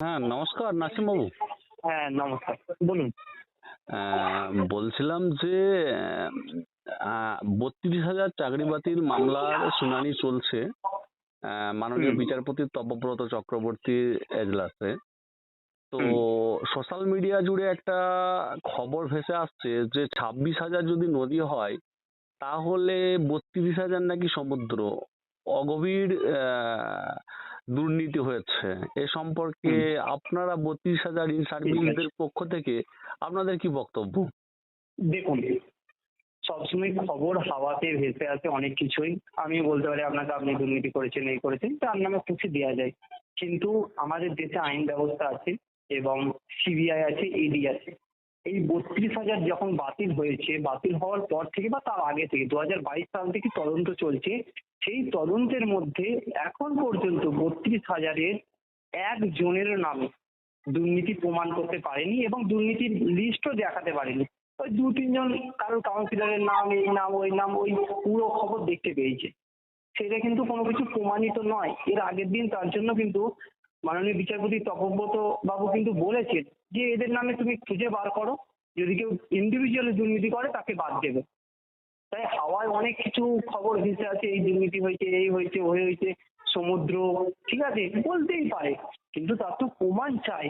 হ্যাঁ নমস্কার নাসিম বাবু হ্যাঁ নমস্কার বলুন। বলছিলাম যে বত্রিশ হাজার চাকরি বাতিল মামলার শুনানি চলছে মাননীয় বিচারপতি তপব্রত চক্রবর্তীর এজলাসে। তো সোশ্যাল মিডিয়া জুড়ে একটা খবর ভেসে আসছে যে ছাব্বিশ হাজার যদি নদী হয় তাহলে বত্রিশ হাজার নাকি সমুদ্র। অগভীর আহ, দুর্নীতি হয়েছে। এ সম্পর্কে আপনারা বত্রিশ হাজার ইন সার্ভিসদের পক্ষ থেকে আপনাদের কি বক্তব্য? দেখুন সবসময় খবর হাওয়াতে ভেসে আছে অনেক কিছুই। আমি বলতে পারি আপনাকে আপনি দুর্নীতি করেছেন এই করেছেন তার নামে কিছু দেওয়া যায়। কিন্তু আমাদের দেশে আইন ব্যবস্থা আছে এবং সিবিআই আছে ইডি আছে। এই বত্রিশ হাজার যখন বাতিল হয়েছে বাতিল হওয়ার পর থেকে বা তার আগে থেকে দু হাজার বাইশ সাল থেকে তদন্ত চলছে সেই তদন্তের মধ্যে এখন পর্যন্ত বত্রিশ হাজারের একজনের নামে দুর্নীতি প্রমাণ করতে পারেনি এবং দুর্নীতির লিস্টও দেখাতে পারেনি। ওই দু তিনজন কারোর কাউন্সিলরের নাম, এই নাম, ওই নাম, ওই পুরো খবর দেখতে পেয়েছে। সেটা কিন্তু কোনো কিছু প্রমাণিত নয়। এর আগের দিন তার জন্য কিন্তু মাননীয় বিচারপতি তপব্রত বাবু কিন্তু বলেছেন যে এদের নামে তুমি খুঁজে বার করো। যদি কেউ ইন্ডিভিজুয়ালি দুর্নীতি করে, তাকে বাদ দেবে। তাই হাওয়ায় অনেক কিছু খবর ভেসে আছে এই দুর্নীতি হয়েছে, এই হয়েছে, ওই হয়েছে, সমুদ্র, ঠিক আছে, বলতেই পারে, কিন্তু তার তো প্রমাণ চাই।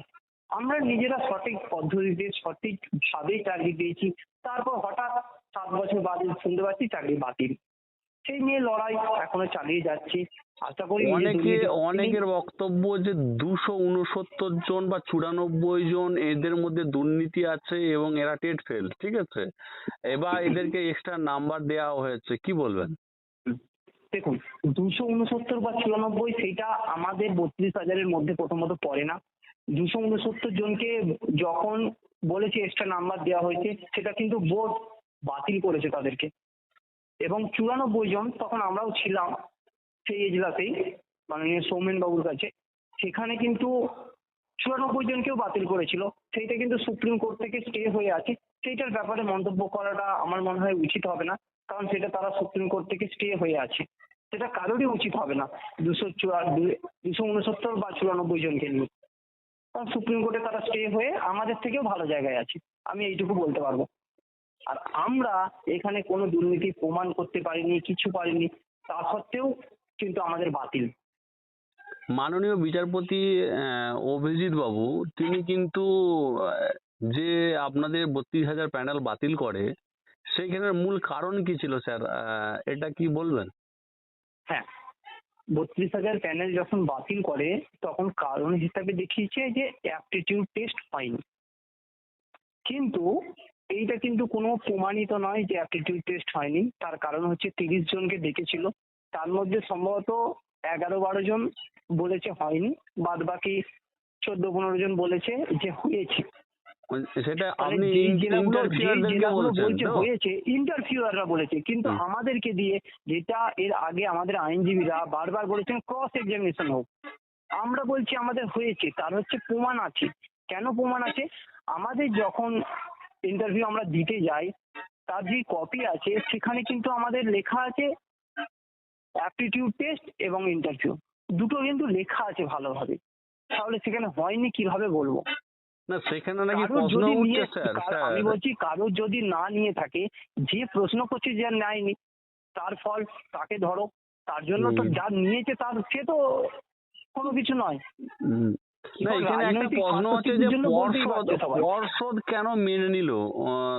আমরা নিজেরা সঠিক পদ্ধতিতে সঠিক ভাবে চাকরি পেয়েছি, তারপর হঠাৎ সাত বছর বাদে শুনতে পাচ্ছি চাকরি বাতিল। সেই নিয়ে লড়াই এখনও চালিয়ে যাচ্ছি। আশা করি অনেকে অনেকের বক্তব্য যে দুশো উনসত্তর জন বা চুরানব্বই জন এদের মধ্যে দুর্নীতি আছে এবং এরা টেট ফেল ঠিক আছে? এবার এদেরকে এক্সট্রা নাম্বার দেওয়া হয়েছে কি বলবেন? দেখুন দুশো উনসত্তর বা চুরানব্বই সেটা আমাদের বত্রিশ হাজারের মধ্যে প্রথমত পড়ে না। দুশো উনসত্তর জনকে যখন বলেছে এক্সট্রা নাম্বার দেওয়া হয়েছে সেটা কিন্তু বোর্ড বাতিল করেছে তাদেরকে। এবং চুরানব্বই জন তখন আমরাও ছিলাম সেই এজলাসেই মাননীয় সৌমেন বাবুর কাছে। সেখানে কিন্তু চুরানব্বই জনকেও বাতিল করেছিল। সেইটা কিন্তু সুপ্রিম কোর্ট থেকে স্টে হয়ে আছে। সেইটার ব্যাপারে মন্তব্য করাটা আমার মনে হয় উচিত হবে না, কারণ সেটা তারা সুপ্রিম কোর্ট থেকে স্টে হয়ে আছে। সেটা কারোরই উচিত হবে না, দুশো চুয়া দুশো উনসত্তর বা চুরানব্বই জনকে নিয়ে। কারণ সুপ্রিম কোর্টে তারা স্টে হয়ে আমাদের থেকেও ভালো জায়গায় আছে। আমি এইটুকু বলতে পারব। আর আমরা এখানে কোনো দুর্নীতি প্রমাণ করতে পারিনি কিছু পারিনি তা সত্ত্বেও কিন্তু আমাদের বাতিল। মাননীয় বিচারপতি অভিজিৎ বাবু তিনি কিন্তু যে আপনাদের বত্রিশ হাজার প্যানেল বাতিল করে সেইখানের মূল কারণ কি ছিল স্যার? এটা কি বলবেন? হ্যাঁ বত্রিশ হাজার প্যানেল যখন বাতিল করে তখন কারণ হিসাবে দেখিয়েছে যে অ্যাপটিটিউড টেস্ট হয়নি। কিন্তু এইটা কিন্তু কোনো প্রমাণিত নয় যে অ্যাপটিটিউড টেস্ট হয়নি। তার কারণ হচ্ছে তিরিশ জনকে ডেকেছিল। তার মধ্যে সম্ভবত এগারো বারো জন বলেছে হয়নি। বাদ বাকি চোদ্দ পনেরো জন বলেছে যে হয়েছে। সেটা মানে আপনি বলছে তো? হয়েছে ইন্টারফিউয়াররা বলেছে। কিন্তু আমাদেরকে দিয়ে যেটা এর আগে আমাদের আইনজীবীরা বারবার বলেছেন ক্রস এক্সামিনেশন হোক। আমরা বলছি আমাদের হয়েছে তার হচ্ছে প্রমাণ আছে। কেন প্রমাণ আছে? আমাদের যখন ইন্টারভিউ আমরা দিতে যাই তার যে কপি আছে সেখানে কিন্তু আমাদের লেখা আছে অ্যাপটিটিউড টেস্ট এবং ইন্টারভিউ দুটো কিন্তু লেখা আছে ভালোভাবে। তাহলে সেখানে হয়নি কীভাবে বলব? না সেখানে নাকি প্রশ্ন যদি উঠছে স্যার আমি বলছি কারোর যদি না নিয়ে থাকে যে প্রশ্ন করছে যে নেয়নি তার ফল তাকে ধরো তার জন্য তো যা নিয়েছে তার সে তো কোনো কিছু নয়। না এখানে একটা প্রশ্ন যে পর্ষদ পর্ষদ কেন মেনে নিল?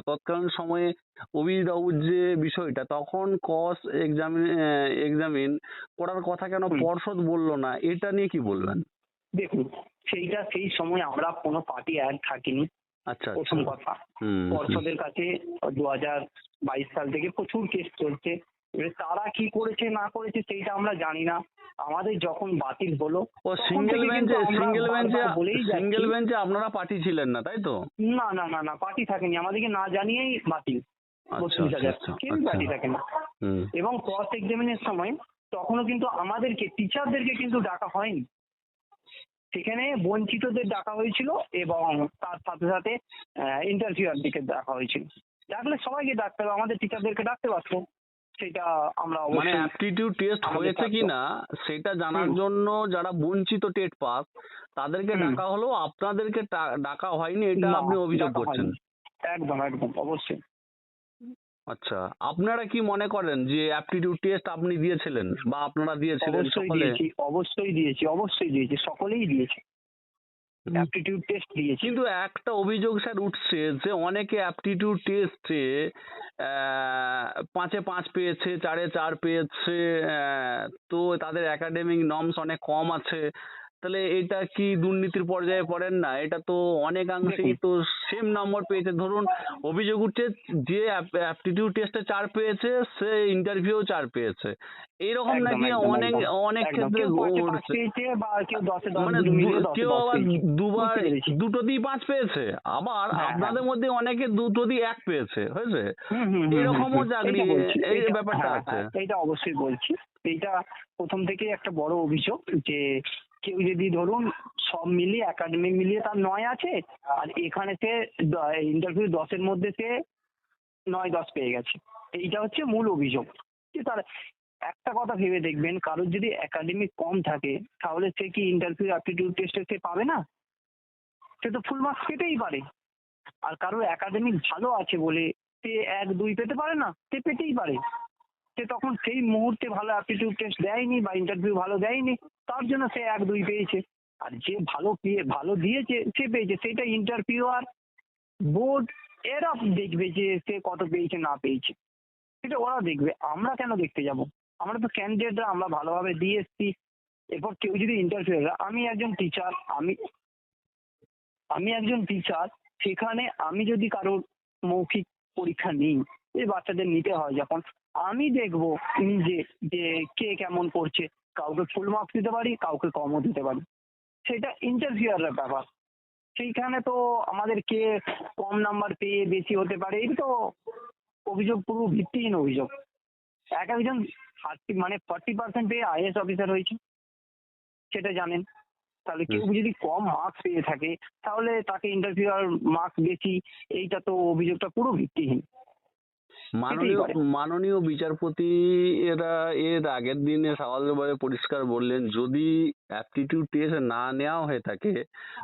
তৎকালীন সময়ে অভিজিৎ বাবুর যে বিষয়টা তখন কস এক্সামিন এক্সামিন করার কথা কেন পর্ষদ বলল না? এটা নিয়ে কি বলবেন? দেখুন সেইটা সেই সময় আমরা কোনো পার্টি অ্যাড থাকিনি। আচ্ছা প্রথম আচ্ছা। কথা। পর্ষদের কাছে দু হাজার বাইশ সাল থেকে প্রচুর কেস চলছে। এবার তারা কি করেছে না করেছে সেইটা আমরা জানি না। আমাদের যখন বাতিল হলো ও সিঙ্গেল বেঞ্চে সিঙ্গেল বেঞ্চে সিঙ্গেল বেঞ্চে আপনারা পার্টি ছিলেন না তাই তো? না না না না পার্টি থাকেনি। আমাদেরকে না জানিয়েই বাতিল। আচ্ছা বত্রিশ আচ্ছা হাজার। আচ্ছা পার্টি আচ্ছা। থাকে না। এবং ক্রস এক্সামিনের সময় তখনও কিন্তু আমাদেরকে টিচারদেরকে কিন্তু ডাকা হয়নি। সেখানে বঞ্চিতদের ডাকা হয়েছিল এবং তার সাথে সাথে ইন্টারভিউয়ারদেরকে ডাকা হয়েছিল। ডাকলে সবাইকে ডাকতে হবে আমাদের টিচারদেরকে ডাকতে পারতো। সেটা আমরা মানে অ্যাপটিটিউড টেস্ট হয়েছে কিনা সেটা জানার জন্য যারা বঞ্চিত টেট পাস তাদেরকে ডাকা হলো আপনাদেরকে ডাকা হয়নি এটা আপনি অভিযোগ করছেন। একদম একদম অবশ্যই। আচ্ছা আপনারা কি মনে করেন যে অ্যাপটিটিউড টেস্ট আপনি দিয়েছিলেন বা আপনারা দিয়েছিলেন অবশ্যই দিয়েছি অবশ্যই দিয়েছি অবশ্যই দিয়েছি সকলেই দিয়েছে। অ্যাপটিটিউড টেস্ট দিয়েছি। কিন্তু একটা অভিযোগ স্যার উঠছে যে অনেকে অ্যাপটিটিউড টেস্টে পাঁচে পাঁচ পেয়েছে চারে চার পেয়েছে আহ, তো তাদের একাডেমিক নর্মস অনেক কম আছে। তাহলে এটা কি দুর্নীতির পর্যায়ে পড়েন না? এটা তো অনেকাংশেই তো সেম নম্বর পেয়েছে। ধরুন অভিযোগ উঠছে যে অ্যাপটিটিউড টেস্টে চার পেয়েছে সে ইন্টারভিউ চার পেয়েছে। এরকম নাকি অনেক অনেক। ক্ষেত্রে মানে কেউ আবার দুবার দুটো। দুটোতেই পাঁচ পেয়েছে। আবার হ্যাঁ, আপনাদের মধ্যে অনেকে দুটো দিয়ে এক পেয়েছে হয়েছে? এরকমও। চাকরি, এই ব্যাপারটা হ্যাঁ, আছে। হ্যাঁ, এইটা অবশ্যই বলছি। এইটা প্রথম থেকেই একটা বড় অভিযোগ যে কেউ যদি ধরুন সব মিলিয়ে একাডেমিক মিলিয়ে তার নয় আছে, আর এখানে সে ইন্টারভিউ দশের মধ্যে সে নয় দশ পেয়ে গেছে। এইটা হচ্ছে মূল অভিযোগ। যে তার একটা কথা ভেবে দেখবেন, কারোর যদি একাডেমিক কম থাকে, তাহলে সে কি ইন্টারভিউ অ্যাপটিটিউড টেস্টে সে পাবে না? সে তো ফুল মার্কস পেতেই পারে। আর কারোর একাডেমিক ভালো আছে বলে সে এক, দুই পেতে পারে না, সে পেতেই পারে। সে তখন সেই মুহূর্তে ভালো অ্যাপটিটিউড টেস্ট দেয়নি বা ইন্টারভিউ ভালো দেয়নি, তার জন্য সে এক দুই পেয়েছে। আর যে ভালো পেয়ে ভালো দিয়েছে, সে পেয়েছে। সেটা ইন্টারভিউ আর বোর্ড এরা দেখবে যে সে কত পেয়েছে, না পেয়েছে। সেটা ওরা দেখবে, আমরা কেন দেখতে যাব? আমরা তো ক্যান্ডিডেটরা আমরা ভালোভাবে দিয়ে এসছি। এরপর কেউ যদি ইন্টারভিউ আমি একজন টিচার আমি আমি একজন টিচার সেখানে আমি যদি কারোর মৌখিক পরীক্ষা নিই, এই বাচ্চাদের নিতে হয় যখন আমি দেখব নিজে যে কে কেমন করছে। কাউকে ফুল মার্কস দিতে পারি কাউকে কমও দিতে পারি। সেটা ইন্টারভিউয়ারের ব্যাপার। সেইখানে তো আমাদের কে কম নাম্বার পেয়ে বেশি হতে পারে এই তো অভিযোগ পুরো ভিত্তিহীন অভিযোগ। এক একজন থার্টি মানে ফর্টি পার্সেন্ট পেয়ে আইএস অফিসার হয়েছে। সেটা জানেন। তাহলে কেউ যদি কম মার্কস পেয়ে থাকে তাহলে তাকে ইন্টারভিউয়ার মার্কস বেশি এইটা তো অভিযোগটা পুরো ভিত্তিহীন। মাননীয় মাননীয় বিচারপতি এরা এর আগের দিনে সওয়ালভাবে পরিষ্কার বললেন যদি অ্যাপটিটিউড টেস্ট না নেওয়া হয়ে থাকে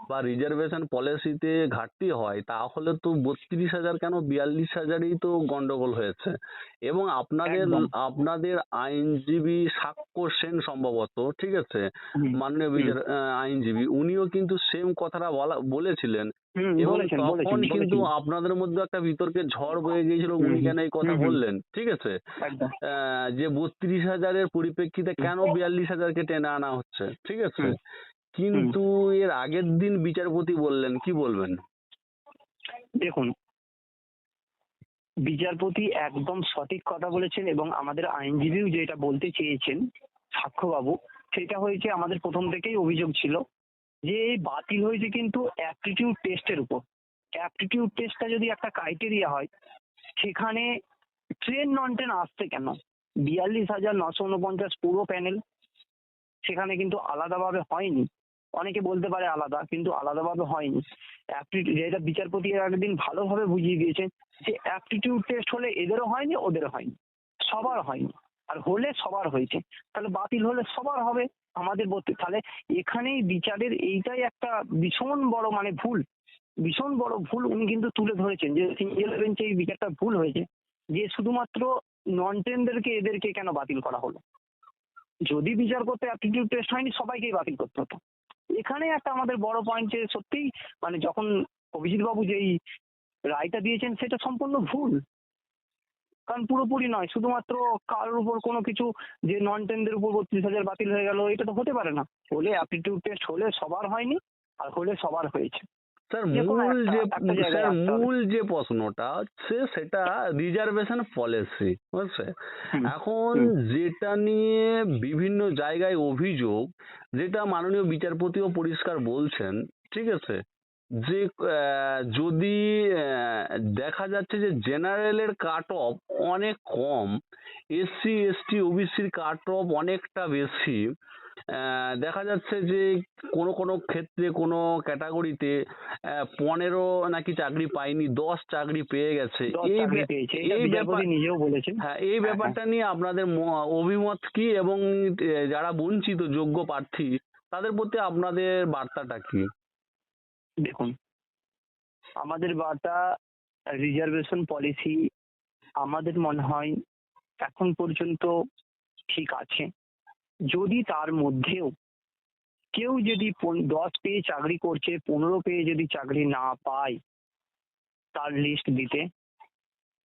বা রিজার্ভেশন পলিসিতে ঘাটতি হয় তাহলে তো বত্রিশ হাজার কেন? বিয়াল্লিশ হাজারই তো গন্ডগোল হয়েছে। এবং আপনাদের আপনাদের আইনজীবী সাক্ষ্য সেন সম্ভবত ঠিক আছে? মাননীয় বিচার আইনজীবী উনিও কিন্তু সেম কথাটা বলা বলেছিলেন। এবং তখন কিন্তু আপনাদের মধ্যে একটা বিতর্কের ঝড় বয়ে গিয়েছিল উনি কেন এই কথা। বললেন ঠিক আছে? আহ, যে বত্রিশ হাজারের পরিপ্রেক্ষিতে কেন বিয়াল্লিশ হাজারকে টেনে আনা হচ্ছে ঠিক আছে? কিন্তু এর আগের দিন বিচারপতি বললেন কি বলবেন? দেখুন বিচারপতি একদম সঠিক কথা বলেছেন এবং আমাদের আইনজীবীও যেটা বলতে চেয়েছেন সাক্ষ্যবাবু সেটা হয়েছে আমাদের প্রথম থেকেই অভিযোগ ছিল যে এই বাতিল হয়েছে কিন্তু অ্যাপটিটিউড টেস্টের উপর। অ্যাপটিটিউড টেস্টটা যদি একটা ক্রাইটেরিয়া হয়, সেখানে ট্রেন নন ট্রেন আসছে কেন? বিয়াল্লিশ হাজার নশো উনপঞ্চাশ পুরো প্যানেল সেখানে কিন্তু আলাদাভাবে হয়নি। অনেকে বলতে পারে আলাদা, কিন্তু আলাদাভাবে হয়নি। অ্যাপটিটিউড যেটা বিচারপতি এর আগের দিন ভালোভাবে বুঝিয়ে দিয়েছেন যে অ্যাপটিটিউড টেস্ট হলে এদেরও হয়নি, ওদেরও হয়নি। সবার হয়নি। আর হলে সবার হয়েছে। তাহলে বাতিল হলে সবার হবে। আমাদের বলতে, তাহলে এখানেই বিচারের এইটাই একটা ভীষণ বড় মানে ভুল। ভীষণ বড় ভুল উনি কিন্তু তুলে ধরেছেন যে সিঙ্গেল বেঞ্চে এই বিচারটা ভুল হয়েছে, যে শুধুমাত্র নন টেনদেরকে এদেরকে কেন বাতিল করা হলো? যদি বিচার করতে অ্যাপটিটিউড টেস্ট হয়নি, সবাইকেই বাতিল করতে হতো। এখানে একটা আমাদের বড় পয়েন্ট যে সত্যিই মানে যখন অভিজিৎ বাবু যেই রায়টা দিয়েছেন, সেটা সম্পূর্ণ ভুল। কারণ পুরোপুরি নয় শুধুমাত্র কারোর উপর কোনো কিছু যে নন টেনদের উপর বত্রিশ হাজার বাতিল হয়ে গেল এটা তো হতে পারে না। হলে অ্যাপটিটিউড টেস্ট হলে সবার হয়নি আর হলে সবার হয়েছে। স্যার মূল যে স্যার মূল যে প্রশ্নটা হচ্ছে সেটা রিজার্ভেশন পলিসি বুঝছে। এখন যেটা নিয়ে বিভিন্ন জায়গায় অভিযোগ যেটা মাননীয় বিচারপতিও পরিষ্কার বলছেন ঠিক আছে? যে আহ, যদি আহ, দেখা যাচ্ছে যে জেনারেলের কাট অফ অনেক কম এসসি এসটি ওবিসির কাট অফ অনেকটা বেশি আহ, দেখা যাচ্ছে যে কোনো কোনো ক্ষেত্রে কোনো ক্যাটাগরিতে পনেরো নাকি চাকরি পায়নি দশ চাকরি পেয়ে গেছে। এই এটা এই হ্যাঁ এই হ্যাঁ, ব্যাপারটা নিয়ে আপনাদের ম- অভিমত কি এবং যারা বঞ্চিত যোগ্য প্রার্থী তাদের প্রতি আপনাদের বার্তাটা কি? দেখুন, আমাদের বাটা রিজার্ভেশন পলিসি আমাদের মনে হয় এখন পর্যন্ত ঠিক আছে। যদি তার মধ্যেও কেউ যদি দশ পেয়ে চাকরি করছে, পনেরো পেয়ে যদি চাকরি না পায় তার লিস্ট দিতে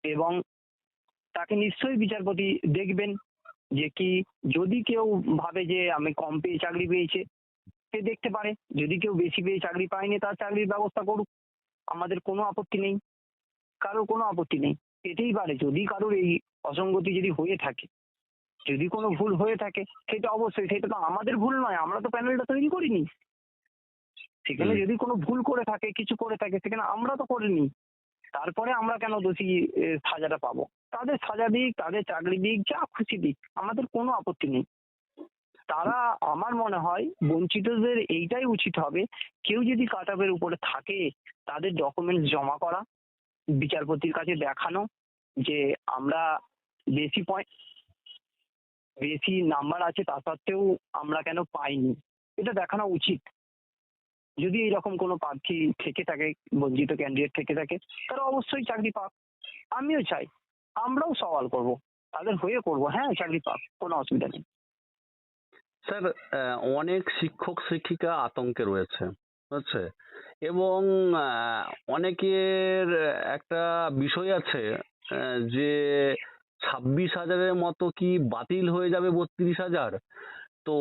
এবং তাকে নিশ্চয়ই বিচারপতি দেখবেন যে কি, যদি কেউ ভাবে যে আমি কম পেয়ে চাকরি পেয়েছে সে দেখতে পারে। যদি কেউ বেশি পেয়ে চাকরি পায়নি তার চাকরির ব্যবস্থা করুক। আমাদের কোনো আপত্তি নেই। কারোর কোনো আপত্তি নেই। এটাই পারে। যদি কারোর এই অসঙ্গতি যদি হয়ে থাকে যদি কোনো ভুল হয়ে থাকে সেটা অবশ্যই সেটা তো আমাদের ভুল নয়। আমরা তো প্যানেলটা তৈরি করিনি। সেখানে যদি কোনো ভুল করে থাকে কিছু করে থাকে সেখানে আমরা তো করিনি। তারপরে আমরা কেন দোষী সাজাটা পাবো? তাদের সাজা দিক তাদের চাকরি দিক যা খুশি দিক আমাদের কোনো আপত্তি নেই। তারা আমার মনে হয় বঞ্চিতদের এইটাই উচিত হবে, কেউ যদি কাটাপের উপরে থাকে, তাদের ডকুমেন্টস জমা করা, বিচারপতির কাছে দেখানো যে আমরা বেশি পয়েন্ট বেশি নাম্বার আছে তা সত্ত্বেও আমরা কেন পাইনি, এটা দেখানো উচিত। যদি এরকম কোনো প্রার্থী থেকে থাকে, বঞ্চিত ক্যান্ডিডেট থেকে থাকে, তারা অবশ্যই চাকরি পাক। আমিও চাই, আমরাও সওয়াল করব, তাদের হয়ে করব হ্যাঁ চাকরি পাক, কোনো অসুবিধা নেই। স্যার অনেক শিক্ষক, শিক্ষিকা আতঙ্কে রয়েছে, বুঝছে? এবং অনেকের একটা বিষয় আছে যে ছাব্বিশ হাজারের মতো কি বাতিল হয়ে যাবে বত্রিশ হাজার? তো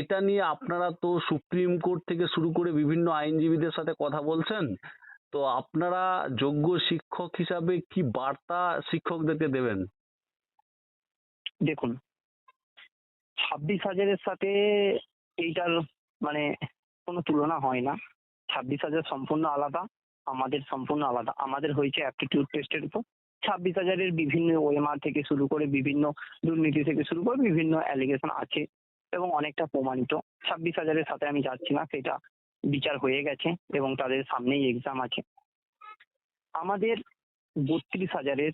এটা নিয়ে আপনারা তো সুপ্রিম কোর্ট থেকে শুরু করে বিভিন্ন আইনজীবীদের সাথে কথা বলছেন, তো আপনারা যোগ্য শিক্ষক হিসাবে কি বার্তা শিক্ষকদেরকে দেবেন? দেখুন ছাব্বিশ হাজারের সাথে এইটার মানে কোনো তুলনা হয় না। ছাব্বিশ হাজার সম্পূর্ণ আলাদা, আমাদের সম্পূর্ণ আলাদা। আমাদের হয়েছে অ্যাপটিটিউড টেস্টের উপর। ছাব্বিশ হাজারের বিভিন্ন ওএমআর থেকে শুরু করে বিভিন্ন দুর্নীতি থেকে শুরু করে বিভিন্ন অ্যালিগেশন আছে এবং অনেকটা প্রমাণিত। ছাব্বিশ হাজারের সাথে আমি যাচ্ছি না, সেটা বিচার হয়ে গেছে এবং তাদের সামনেই এক্সাম আছে। আমাদের বত্রিশ হাজারের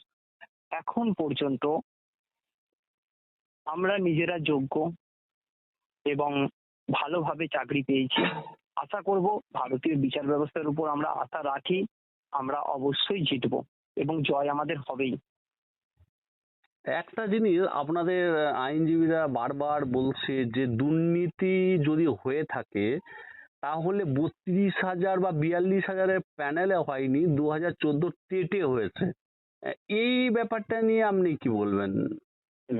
এখন পর্যন্ত আমরা নিজেরা যোগ্য এবং ভালোভাবে চাকরি পেয়েছি। আশা করব ভারতীয় বিচার ব্যবস্থার উপর আমরা আশা রাখি আমরা অবশ্যই জিতবো এবং জয় আমাদের হবেই। একটা জিনিস আপনাদের আইনজীবীরা বারবার বলছে যে দুর্নীতি যদি হয়ে থাকে, তাহলে বত্রিশ হাজার বা বিয়াল্লিশ হাজারের প্যানেলে হয়নি, দু হাজার চোদ্দ টেটে হয়েছে। এই ব্যাপারটা নিয়ে আপনি কি বলবেন?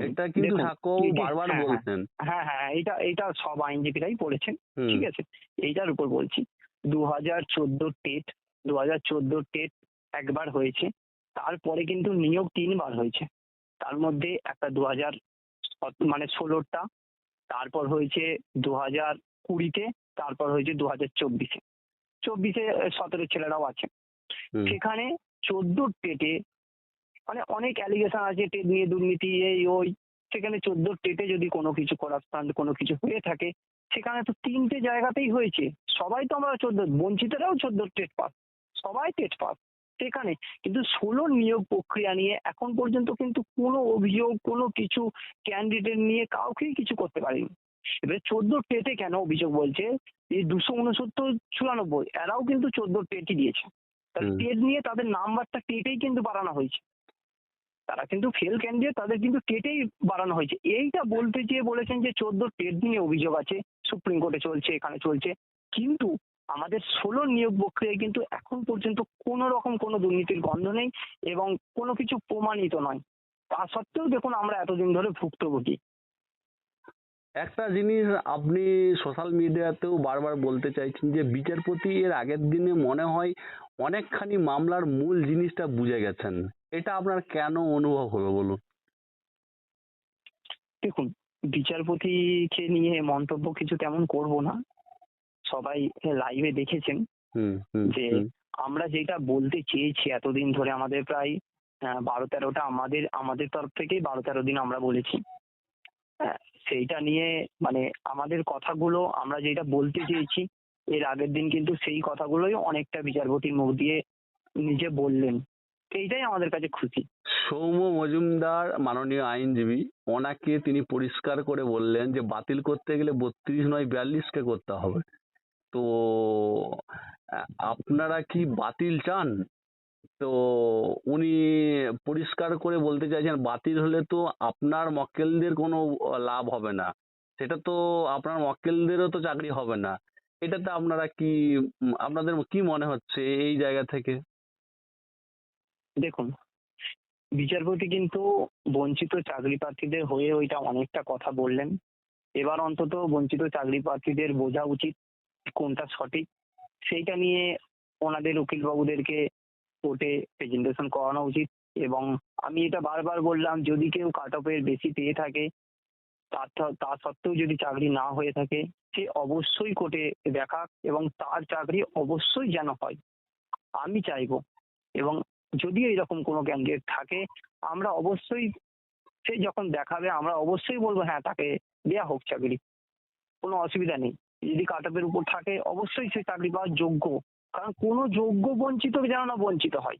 এটা কিন্তু ঠাকুর বারবার হ্যাঁ, হ্যাঁ। বলছেন। হ্যাঁ হ্যাঁ এটা এটা সব আইনজীবীরাই পড়েছেন ঠিক আছে? এইটার উপর বলছি দু হাজার চোদ্দ টেট দু হাজার চোদ্দ টেট একবার হয়েছে তারপরে কিন্তু নিয়োগ তিনবার হয়েছে। তার মধ্যে একটা দু হাজার মানে ষোলোটা তারপর হয়েছে দু হাজার কুড়িতে তারপর হয়েছে দু হাজার চব্বিশে চব্বিশে সতেরো ছেলেরাও আছে। সেখানে চোদ্দ টেটে মানে অনেক অ্যালিগেশন আছে টেট নিয়ে দুর্নীতি এই ওই। সেখানে চোদ্দ টেটে যদি কোনো কিছু করাপশন কোনো কিছু হয়ে থাকে সেখানে তো তিনটে জায়গাতেই হয়েছে। সবাই তো আমরা চোদ্দ বঞ্চিতরাও চোদ্দ টেট পাস সবাই টেট পাস সেখানে কিন্তু ষোলো নিয়োগ প্রক্রিয়া নিয়ে এখন পর্যন্ত কিন্তু কোনো অভিযোগ কোনো কিছু ক্যান্ডিডেট নিয়ে কাউকেই কিছু করতে পারেনি। এবারে চোদ্দ টেটে কেন অভিযোগ বলছে? এই দুশো উনসত্তর চুরানব্বই এরাও কিন্তু চোদ্দ টেটই দিয়েছে। টেট নিয়ে তাদের নাম্বারটা টেটেই কিন্তু বাড়ানো হয়েছে। তারা কিন্তু ফেল ক্যান্ডিডেট তাদের কিন্তু টেটেই বাড়ানো হয়েছে। এইটা বলতে চেয়ে বলেছেন যে চোদ্দ টেট নিয়ে অভিযোগ আছে, সুপ্রিম কোর্টে চলছে, এখানে চলছে। কিন্তু আমাদের ষোলো নিয়োগ প্রক্রিয়ায় কিন্তু এখন পর্যন্ত কোনো রকম কোনো দুর্নীতির গন্ধ নেই এবং কোনো কিছু প্রমাণিত নয়। তা সত্ত্বেও দেখুন আমরা এতদিন ধরে ভুক্তভোগী। একটা জিনিস আপনি সোশ্যাল মিডিয়াতেও বারবার বলতে চাইছেন যে বিচারপতি এর আগের দিনে মনে হয় অনেকখানি মামলার মূল জিনিসটা বুঝে গেছেন। এটা আপনার কেন অনুভব হলো বলুন? দেখুন বিচারপতিকে নিয়ে মন্তব্য কিছু তেমন করব না। সবাই লাইভে দেখেছেন যে আমরা যেটা বলতে চেয়েছি এতদিন ধরে আমাদের প্রায় বারো তেরোটা আমাদের আমাদের তরফ থেকেই বারো তেরো দিন আমরা বলেছি। সেইটা নিয়ে মানে আমাদের কথাগুলো আমরা যেটা বলতে চেয়েছি এর আগের দিন কিন্তু সেই কথাগুলোই অনেকটা বিচারপতির মুখ দিয়ে নিজে বললেন। এইটাই আমাদের কাছে খুশি। সৌম্য মজুমদার, মাননীয় আইনজীবী, ওনাকে তিনি পরিষ্কার করে বললেন যে, বাতিল করতে গেলে বত্রিশ নয় বিয়াল্লিশকে করতে হবে। তো আপনারা কি বাতিল চান? তো, উনি পরিষ্কার করে বলতে চাইছেন, বাতিল হলে তো আপনার মক্কেলদের কোনো লাভ হবে না। সেটা তো আপনার মক্কেলদেরও তো চাকরি হবে না। এটাতে আপনারা কি আপনাদের কি মনে হচ্ছে এই জায়গা থেকে? দেখুন, বিচারপতি কিন্তু বঞ্চিত চাকরি প্রার্থীদের হয়ে ওইটা অনেকটা কথা বললেন। এবার অন্তত বঞ্চিত চাকরি প্রার্থীদের বোঝা উচিত কোনটা সঠিক। সেইটা নিয়ে ওনাদের উকিলবাবুদেরকে কোর্টে প্রেজেন্টেশন করানো উচিত এবং আমি এটা বারবার বললাম, যদি কেউ কাট অফের বেশি পেয়ে থাকে, তার তা- সত্ত্বেও যদি চাকরি না হয়ে থাকে, সে অবশ্যই কোর্টে দেখাক এবং তার চাকরি অবশ্যই যেন হয়। আমি চাইব এবং যদি এরকম কোনো ক্যান্ডিডেট থাকে আমরা অবশ্যই সে যখন দেখাবে আমরা অবশ্যই বলব হ্যাঁ তাকে দেয়া হোক চাকরি। কোনো অসুবিধা নেই। যদি কাটাপের উপর থাকে অবশ্যই সে চাকরি পাওয়ার যোগ্য। কারণ কোনো যোগ্য বঞ্চিত যেন না বঞ্চিত হয়।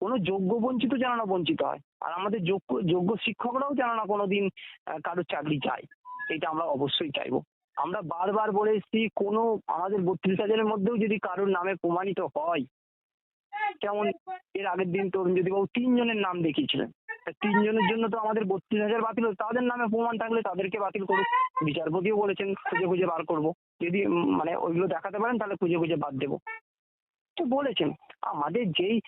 কোনো যোগ্য বঞ্চিত যেন না বঞ্চিত হয়। আর আমাদের যোগ্য যোগ্য শিক্ষকরাও যেন না কোনোদিন আহ, কারোর চাকরি চায়। এটা আমরা অবশ্যই চাইব। আমরা বারবার বলে এসেছি কোনো আমাদের বত্রিশ হাজারের মধ্যেও যদি কারোর নামে প্রমাণিত হয় যেমন এর আগের দিন তরুণজ্যোতি বাবু তিনজনের নাম দেখিয়েছিলেন। তিনজনের জন্য তো আমাদের বত্রিশ হাজার বাতিল তাদের নামে প্রমাণ থাকলে তাদেরকে বাতিল করুক। বিচারপতিও বলেছেন, খুঁজে খুঁজে বার করব। যদি মানে ওইগুলো দেখাতে পারেন, তাহলে খুঁজে খুঁজে বাদ দেবো। তো বলেছেন, আমাদের যেই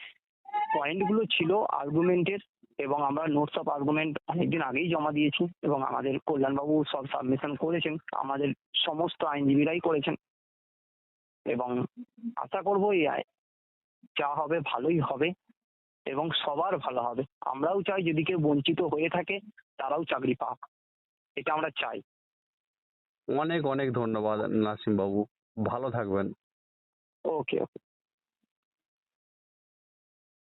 পয়েন্টগুলো ছিল আর্গুমেন্টের এবং আমরা নোটস অফ আর্গুমেন্ট অনেকদিন আগেই জমা দিয়েছি, এবং আমাদের কল্যাণবাবু সব সাবমিশন করেছেন, আমাদের সমস্ত আইনজীবীরাই করেছেন। এবং আশা করব এই যা হবে ভালোই হবে এবং সবার ভালো হবে। আমরাও চাই যদি কেউ বঞ্চিত হয়ে থাকে তারাও চাকরি পাক। এটা আমরা চাই। অনেক অনেক ধন্যবাদ নাসিম বাবু ভালো থাকবেন। ওকে ওকে।